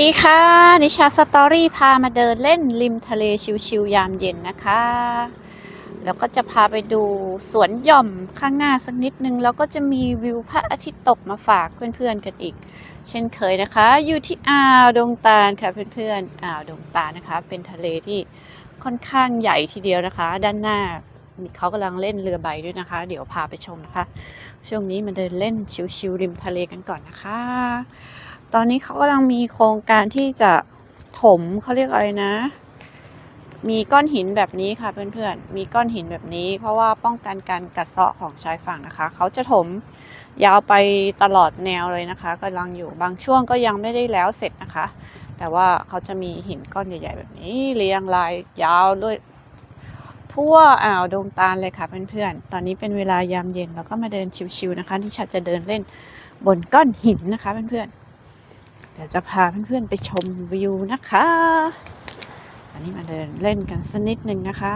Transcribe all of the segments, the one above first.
ดีค่ะ นิชาสตอรี่พามาเดินเล่นริมทะเลชิวๆยามเย็นนะคะ แล้วก็จะพาไปดูสวนหย่อมข้างหน้าสักนิดนึง แล้วก็จะมีวิวพระอาทิตย์ตกมาฝากเพื่อนๆกันอีก เช่นเคยนะคะ อยู่ที่อ่าวดงตาลค่ะเพื่อนๆอ่าวดงตาลนะคะ เป็นทะเลที่ค่อนข้างใหญ่ทีเดียวนะคะ ด้านหน้ามีเขากำลังเล่นเรือใบด้วยนะคะ เดี๋ยวพาไปชมนะคะ ช่วงนี้มาเดินเล่นชิวๆริมทะเลกันก่อนนะคะ ตอนนี้เขากำลังมีโครงการที่จะถมเขาเรียกอะไรนะ มีก้อนหินแบบนี้ค่ะเพื่อนๆ มีก้อนหินแบบนี้ เพราะว่าป้องกันการกัดเซาะของชายฝั่งนะคะ เขาจะถมยาวไปตลอดแนวเลยนะคะกำลังอยู่บางช่วงก็ยังไม่ได้แล้วเสร็จนะคะ แต่ว่าเขาจะมีหินก้อนใหญ่ ๆ แบบนี้เรียงรายยาวด้วยทั่วอ่าวดงตาลเลยค่ะเพื่อนๆ ตอนนี้เป็นเวลายามเย็นเราก็มาเดินชิวๆนะคะ ที่ชัดจะเดินเล่นบนก้อนหินนะคะเพื่อนๆ ดี๋ยวจะพาเพื่อนๆไปชมวิวนะคะตอนนี้มาเดินเล่นกันสักนิดหนึ่งนะคะ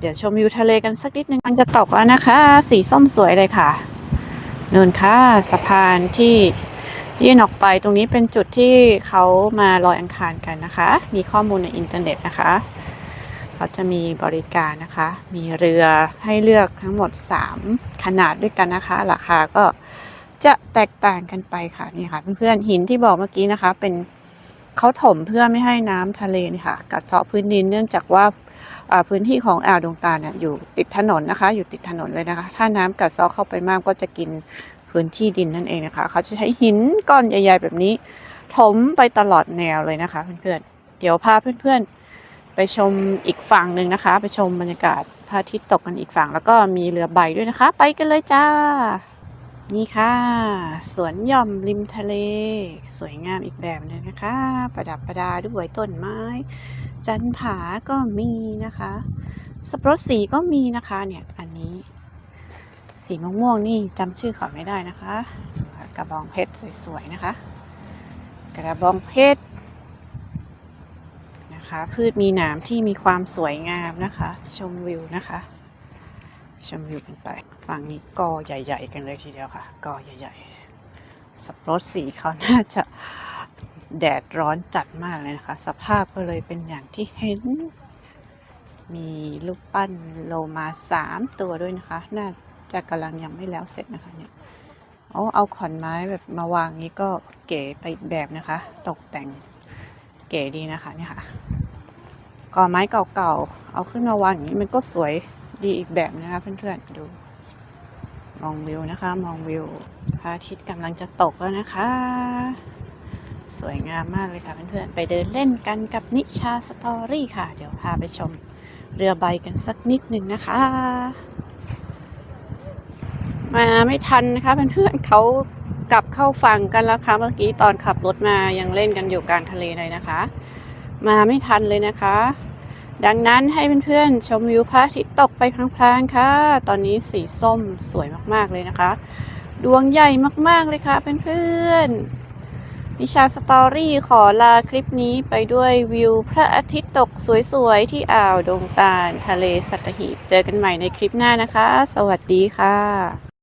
เดี๋ยวชมวิวทะเลกันสักนิดหนึ่งมันจะตกแล้วนะคะ สีส้มสวยเลยค่ะเนินค่ะสะพานที่ยื่นออกไปตรงนี้เป็นจุดที่เขามาลอยอังคารกันนะคะ มีข้อมูลในอินเทอร์เน็ตนะคะ เขาจะมีบริการนะคะ มีเรือให้เลือกทั้งหมด 3 ขนาดด้วยกันนะคะ ราคาก็ จะแตกต่างกันไปค่ะนี่ค่ะ เพื่อนๆหินที่บอกเมื่อกี้นะคะ เป็นเขาถมเพื่อไม่ให้น้ำทะเลนี่ค่ะ กัดเซาะพื้นดินเนื่องจากว่าพื้นที่ของอ่าวดงตาเนี่ยอยู่ติดถนนนะคะ อยู่ติดถนนเลยนะคะ ถ้าน้ำกัดเซาะเข้าไปมากก็จะกินพื้นที่ดินนั่นเองนะคะเขาจะใช้หินก้อนใหญ่ ๆ แบบนี้ ถมไปตลอดแนวเลยนะคะ เพื่อนๆเดี๋ยวพาเพื่อนๆ ไปชมอีกฝั่งหนึ่งนะคะ ไปชมบรรยากาศพระอาทิตย์ตกกันอีกฝั่ง แล้วก็มีเรือใบด้วยนะคะ ไปกันเลยจ้า นี่ค่ะ สวนหย่อมริมทะเล สวยงามอีกแบบหนึงนะคะ ประดับประดาด้วยต้นไม้ จันผาก็มีนะคะสปรสสีก็มีนะคะเนี่ยอันนี้ สีม่วงๆนี่จำชื่อเขาไม่ได้นะคะ กระบองเพชรสวยๆนะคะ กระบองเพชรนะคะ พืชมีหนามที่มีความสวยงามนะคะ ชมวิวนะคะ ชมวิวกันไป ฝั่งนี้กอใหญ่ ๆ กันเลยทีเดียวค่ะกอใหญ่ ๆ สับปะรดสีเขาน่าจะแดดร้อนจัดมากเลยนะคะ สภาพก็เลยเป็นอย่างที่เห็น มีลูกปั้นโลมาสามตัวด้วยนะคะ น่าจะกำลังยังไม่แล้วเสร็จนะคะเนี่ยโอ้เอาขอนไม้แบบมาวางนี้ก็เก๋ไปแบบนะคะ ตกแต่งเก๋ดีนะคะเนี่ยค่ะก่อไม้เก่าๆ เอาขึ้นมาวางอย่างนี้มันก็สวย ดีอีกแบบนะคะเพื่อนๆ ดู มองวิวนะคะ มองวิวพระอาทิตย์กำลังจะตกแล้วนะคะ สวยงามมากเลยค่ะเพื่อนๆ ไปเดินเล่นกันกับนิชาสตอรี่ค่ะ เดี๋ยวพาไปชมเรือใบกันสักนิดหนึ่งนะคะ มาไม่ทันนะคะเพื่อนๆเขากลับเข้าฝั่งกันแล้วค่ะเมื่อกี้ตอนขับรถมายังเล่นกันอยู่กลางทะเลเลยนะคะ มาไม่ทันเลยนะคะ ดังนั้นให้เพื่อนๆชมวิวพระอาทิตย์ตกไปพลางๆค่ะ ตอนนี้สีส้มสวยมากๆเลยนะคะ ดวงใหญ่มากๆเลยค่ะเพื่อนๆนิชาสตอรี่ขอลาคลิปนี้ไปด้วยวิวพระอาทิตย์ตกสวยๆ ที่อ่าวดงตาล ทะเลสัตหีบ เจอกันใหม่ในคลิปหน้านะคะ สวัสดีค่ะ